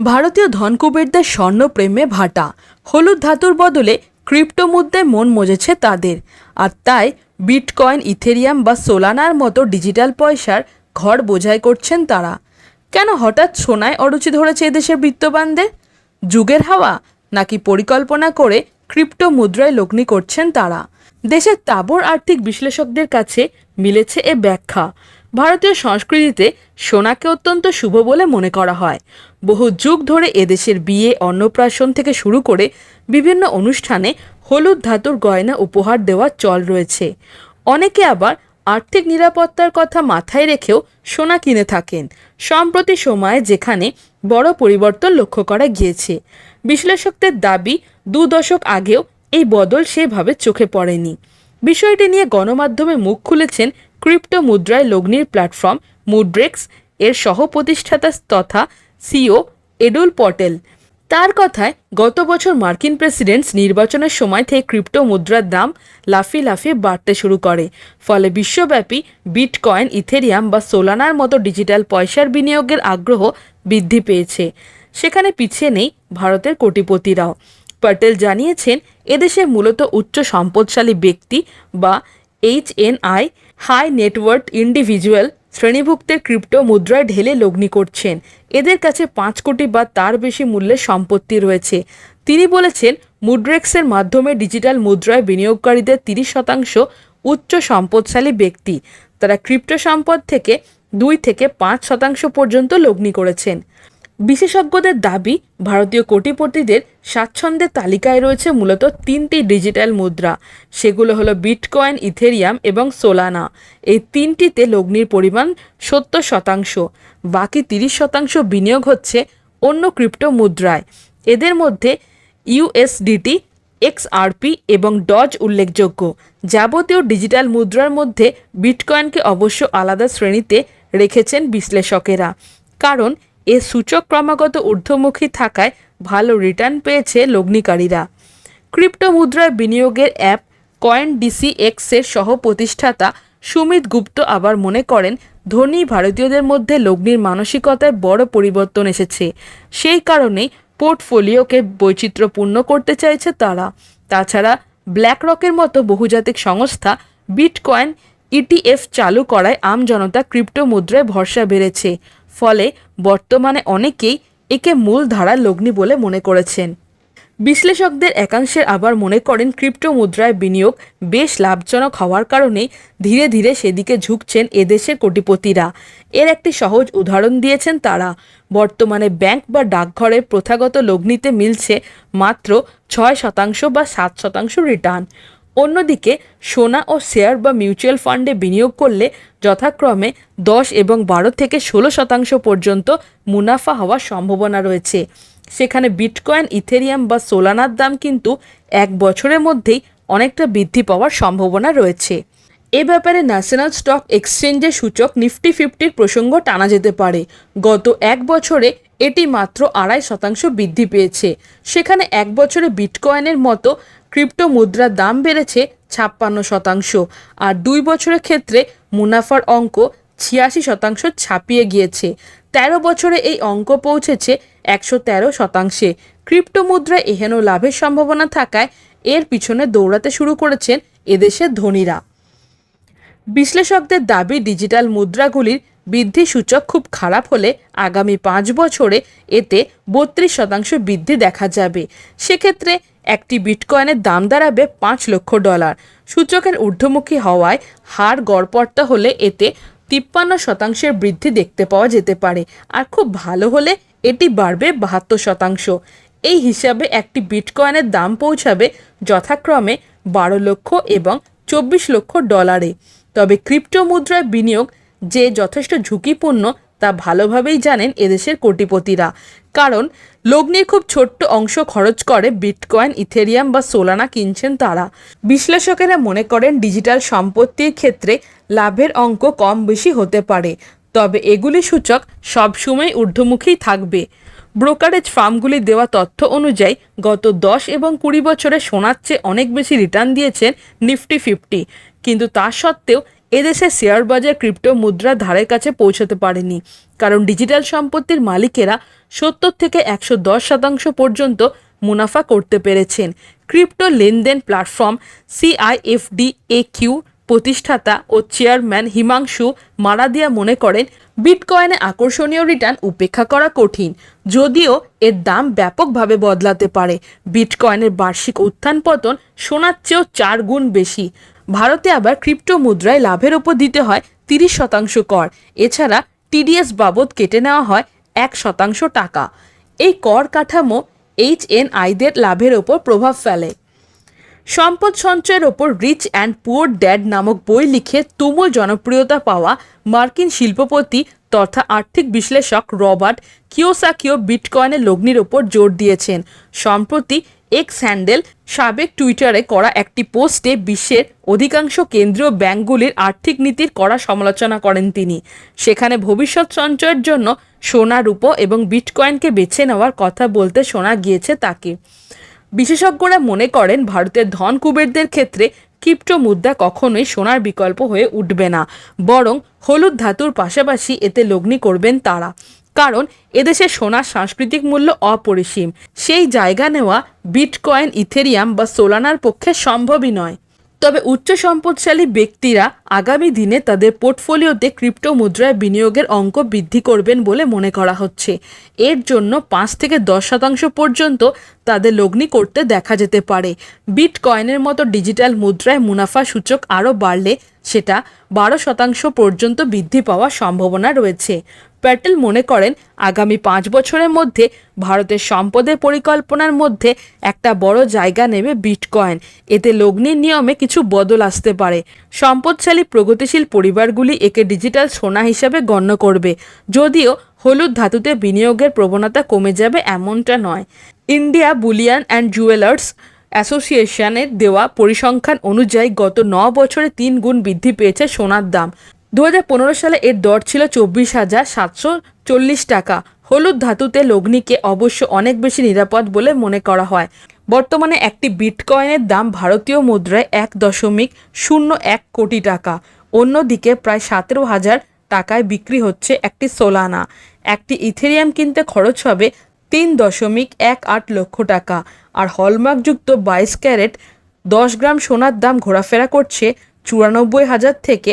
ভারতীয় ধনকুবেরদের স্বর্ণ প্রেমে ভাটা। হলুদ ধাতুর বদলে ক্রিপ্টো মুদ্রায় মন মজেছে তাদের। আর তাই বিটকয়েন, ইথেরিয়াম বা সোলানার মতো ডিজিটাল পয়সার ঘর বোঝাই করছেন তারা। কেন হঠাৎ সোনায় অরুচি ধরেছে এদেশের বৃত্তবানদের? যুগের হাওয়া নাকি পরিকল্পনা করে ক্রিপ্টো মুদ্রায় লগ্নি করছেন তারা? দেশের তাবর আর্থিক বিশ্লেষকদের কাছে মিলেছে এ ব্যাখ্যা। ভারতীয় সংস্কৃতিতে সোনাকে অত্যন্ত শুভ বলে মনে করা হয়। বহু যুগ ধরে এদেশের বিয়ে, অন্নপ্রাশন থেকে শুরু করে বিভিন্ন অনুষ্ঠানে হলুদ ধাতুর গয়না উপহার দেওয়ার চল রয়েছে। অনেকে আবার আর্থিক নিরাপত্তার কথা মাথায় রেখেও সোনা কিনে থাকেন, সম্প্রতি সময়ে যেখানে বড় পরিবর্তন লক্ষ্য করা গিয়েছে। বিশ্লেষকদের দাবি, দু দশক আগেও এই বদল সেভাবে চোখে পড়েনি। বিষয়টি নিয়ে গণমাধ্যমে মুখ খুলেছেন ক্রিপ্টো মুদ্রায় লগ্নির প্ল্যাটফর্ম মুড্রেক্স এর সহ প্রতিষ্ঠাতা তথা সিও এডুল পটেল তার কথায়, গত বছর মার্কিন প্রেসিডেন্টস নির্বাচনের সময় থেকে ক্রিপ্টো মুদ্রার দাম লাফিয়ে লাফিয়ে বাড়তে শুরু করে। ফলে বিশ্বব্যাপী বিটকয়েন, ইথেরিয়াম বা সোলানার মতো ডিজিটাল পয়সার বিনিয়োগের আগ্রহ বৃদ্ধি পেয়েছে। সেখানে পিছিয়ে নেই ভারতের কোটিপতিরাও। পটেল জানিয়েছেন, এদেশে মূলত উচ্চ সম্পদশালী ব্যক্তি বা HNI high net worth individual শ্রেণীভুক্তের crypto মুদ্রায় ঢেলে লগ্নি করছেন। এদের কাছে পাঁচ কোটি বা তার বেশি মূল্যের সম্পত্তি রয়েছে। তিনি বলেছেন, মুড্রেক্সের মাধ্যমে ডিজিটাল মুদ্রায় বিনিয়োগকারীদের তিরিশ শতাংশ উচ্চ সম্পদশালী ব্যক্তি। তারা ক্রিপ্টো সম্পদ থেকে দুই থেকে পাঁচ শতাংশ পর্যন্ত লগ্নি করেছেন। বিশেষজ্ঞদের দাবি, ভারতীয় কোটিপতিদের স্বাচ্ছন্দ্যের তালিকায় রয়েছে মূলত তিনটি ডিজিটাল মুদ্রা। সেগুলো হলো বিটকয়েন, ইথেরিয়াম এবং সোলানা। এই তিনটিতে লগ্নির পরিমাণ সত্তর শতাংশ। বাকি তিরিশ শতাংশ বিনিয়োগ হচ্ছে অন্য ক্রিপ্টো মুদ্রায়। এদের মধ্যে ইউএসডিটি এক্সআরপি এবং ডজ উল্লেখযোগ্য। যাবতীয় ডিজিটাল মুদ্রার মধ্যে বিটকয়েনকে অবশ্য আলাদা শ্রেণীতে রেখেছেন বিশ্লেষকেরা। কারণ এ সূচক ক্রমাগত ঊর্ধ্বমুখী থাকায় ভালো রিটার্ন পেয়েছে লগ্নিকারীরা। ক্রিপ্টো মুদ্রায় বিনিয়োগের অ্যাপ কয়েন ডিসি এক্সের সহ প্রতিষ্ঠাতা সুমিত গুপ্ত আবার মনে করেন, ধনী ভারতীয়দের মধ্যে লগ্নির মানসিকতায় বড় পরিবর্তন এসেছে। সেই কারণেই পোর্টফোলিওকে বৈচিত্র্যপূর্ণ করতে চাইছে তারা। তাছাড়া ব্ল্যাক রকের মতো বহুজাতিক সংস্থা বিটকয়েন ইটিএফ চালু করায় আমজনতা ক্রিপ্টো মুদ্রায় ভরসা বেড়েছে। ফলে বর্তমানে অনেকেই একে মূল ধারার লগ্নি বলে মনে করেছেন। বিশ্লেষকদের একাংশের আবার মনে করেন ক্রিপ্টো মুদ্রায় বিনিয়োগ বেশ লাভজনক হওয়ার কারণেই ধীরে ধীরে সেদিকে ঝুঁকছেন এদেশের কোটিপতিরা। এর একটি সহজ উদাহরণ দিয়েছেন তারা। বর্তমানে ব্যাংক বা ডাকঘরের প্রথাগত লগ্নিতে মিলছে মাত্র ছয় শতাংশ বা সাত শতাংশ রিটার্ন অন্যদিকে, সোনা ও শেয়ার বা মিউচুয়াল ফান্ডে বিনিয়োগ করলে যথাক্রমে দশ এবং বারো থেকে ষোলো শতাংশ পর্যন্ত মুনাফা হওয়ার সম্ভাবনা রয়েছে। সেখানে বিটকয়েন, ইথেরিয়াম বা সোলানার দাম কিন্তু এক বছরের মধ্যেই অনেকটা বৃদ্ধি পাওয়ার সম্ভাবনা রয়েছে। এ ব্যাপারে ন্যাশনাল স্টক এক্সচেঞ্জের সূচক নিফটি ফিফটির প্রসঙ্গ টানা যেতে পারে। গত এক বছরে এটি মাত্র আড়াই শতাংশ বৃদ্ধি পেয়েছে। সেখানে এক বছরে বিটকয়েনের মতো ক্রিপ্টো মুদ্রার দাম বেড়েছে ছাপ্পান্ন শতাংশ আর দুই বছরের ক্ষেত্রে মুনাফার অঙ্ক ছিয়াশি শতাংশ ছাপিয়ে গিয়েছে। তেরো বছরে এই অঙ্ক পৌঁছেছে একশো তেরো শতাংশে। ক্রিপ্টো মুদ্রায় এহেন লাভের সম্ভাবনা থাকায় এর পিছনে দৌড়াতে শুরু করেছেন এদেশের ধনীরা। বিশ্লেষকদের দাবি, ডিজিটাল মুদ্রাগুলির বৃদ্ধি সূচক খুব খারাপ হলে আগামী পাঁচ বছরে এতে বত্রিশ শতাংশ বৃদ্ধি দেখা যাবে। সেক্ষেত্রে একটি বিটকয়েনের দাম দাঁড়াবে পাঁচ লক্ষ ডলার। সূচকের ঊর্ধ্বমুখী হওয়ায় হার গড়পড়তা হলে এতে তিপ্পান্ন শতাংশের বৃদ্ধি দেখতে পাওয়া যেতে পারে। আর খুব ভালো হলে এটি বাড়বে বাহাত্তর শতাংশ। এই হিসাবে একটি বিটকয়েনের দাম পৌঁছাবে যথাক্রমে বারো লক্ষ এবং চব্বিশ লক্ষ ডলারে। তবে ক্রিপ্টো মুদ্রায় বিনিয়োগ যে যথেষ্ট ঝুঁকিপূর্ণ তা ভালোভাবেই জানেন এদেশের কোটিপতিরা। কারণ লগ্নির খুব ছোট্ট অংশ খরচ করে বিটকয়েন, ইথেরিয়াম বা সোলানা কিনছেন তারা। বিশ্লেষকেরা মনে করেন ডিজিটাল সম্পত্তির ক্ষেত্রে লাভের অঙ্ক কম বেশি হতে পারে। তবে এগুলি সূচক সবসময় ঊর্ধ্বমুখী থাকবে। ব্রোকারেজ ফার্মগুলি দেওয়া তথ্য অনুযায়ী গত দশ এবং কুড়ি বছরে সোনার চেয়ে অনেক বেশি রিটার্ন দিয়েছেন নিফটি ফিফটি। কিন্তু তা সত্ত্বেও এদেশে শেয়ার বাজার ক্রিপ্টো মুদ্রা ধারের কাছে পৌঁছাতে পারেনি, কারণ ডিজিটাল সম্পত্তির মালিকেরা সত্তর থেকে একশো দশ শতাংশ পর্যন্ত মুনাফা করতে পেরেছেন। ক্রিপ্টো লেনদেন প্ল্যাটফর্ম সিআইএফডি এ কিউ প্রতিষ্ঠাতা ও চেয়ারম্যান হিমাংশু মারাদিয়া মনে করেন, বিটকয়েনে আকর্ষণীয় রিটার্ন উপেক্ষা করা কঠিন, যদিও এর দাম ব্যাপকভাবে বদলাতে পারে। বিটকয়েনের বার্ষিক উত্থান পতন সোনার চেয়েও চার গুণ বেশি। ভারতে আবার ক্রিপ্টো মুদ্রায় লাভের ওপর দিতে হয় তিরিশ শতাংশ কর। এছাড়া টিডিএস বাবদ কেটে নেওয়া হয় এক শতাংশ টাকা। এই কর কাঠামো এইচ এন আইদের লাভের ওপর প্রভাব ফেলে। সম্পদ সঞ্চয়ের ওপর রিচ অ্যান্ড পুয়ার ড্যাড নামক বই লিখে তুমুল জনপ্রিয়তা পাওয়া মার্কিন শিল্পপতি তথা আর্থিক বিশ্লেষক রবার্ট কিওসাকিও বিটকয়েনের লগ্নির ওপর জোর দিয়েছেন। সম্প্রতি এক্স হ্যান্ডেল সাবেক টুইটারে করা একটি পোস্টে বিশ্বের অধিকাংশ কেন্দ্রীয় ব্যাংকগুলির আর্থিক নীতির কড়া সমালোচনা করেন তিনি। সেখানে ভবিষ্যৎ সঞ্চয়ের জন্য সোনা, রূপো এবং বিটকয়েনকে বেছে নেওয়ার কথা বলতে শোনা গিয়েছে তাকে। বিশেষজ্ঞরা মনে করেন, ভারতের ধন কুবেরদের ক্ষেত্রে ক্রিপ্টো মুদ্রা কখনোই সোনার বিকল্প হয়ে উঠবে না, বরং হলুদ ধাতুর পাশাপাশি এতে লগ্নি করবেন তারা। কারণ এদেশে সোনার সাংস্কৃতিক মূল্য অপরিসীম। সেই জায়গা নেওয়া বিটকয়েন, ইথেরিয়াম বা সোলানার পক্ষে সম্ভবই নয়। তবে উচ্চ সম্পদশালী ব্যক্তিরা আগামী দিনে তাদের পোর্টফোলিওতে ক্রিপ্টো মুদ্রায় বিনিয়োগের অঙ্ক বৃদ্ধি করবেন বলে মনে করা হচ্ছে। এর জন্য পাঁচ থেকে দশ শতাংশ পর্যন্ত তাদের লগ্নি করতে দেখা যেতে পারে। বিটকয়েনের মতো ডিজিটাল মুদ্রায় মুনাফা সূচক আরও বাড়লে সেটা বারো শতাংশ পর্যন্ত বৃদ্ধি পাওয়ার সম্ভাবনা রয়েছে। প্যাটেল মনে করেন আগামী পাঁচ বছরের মধ্যে ভারতের সম্পদের পরিকল্পনার মধ্যে একটা বড় জায়গা নেবে বিটকয়েন। এতে লগ্নির নিয়মে কিছু বদল আসতে পারে। সম্পদশালী, প্রগতিশীল পরিবারগুলি একে ডিজিটাল সোনা হিসাবে গণ্য করবে। যদিও হলুদ ধাতুতে বিনিয়োগের প্রবণতা কমে যাবে এমনটা নয়। ইন্ডিয়া বুলিয়ান অ্যান্ড জুয়েলার্স অ্যাসোসিয়েশনের দেওয়া পরিসংখ্যান অনুযায়ী গত ন বছরে তিন গুণ বৃদ্ধি পেয়েছে সোনার দাম। দু হাজার পনেরো সালে এর দর ছিল চব্বিশ হাজার সাতশো চল্লিশ টাকা। হলুদ ধাতুতে লগ্নিকে অবশ্য অনেক বেশি নিরাপদ বলে মনে করা হয়। বর্তমানে একটি বিটকয়েনের দাম ভারতীয় মুদ্রায় এক দশমিক শূন্য এক কোটি টাকা। অন্যদিকে প্রায় সতেরো হাজার টাকায় বিক্রি হচ্ছে একটি সোলানা। একটি ইথেরিয়াম কিনতে খরচ হবে তিন দশমিক এক আট লক্ষ টাকা। আর হলমার্কযুক্ত বাইশ ক্যারেট দশ গ্রাম সোনার দাম ঘোরাফেরা করছে চুরানব্বই হাজার থেকে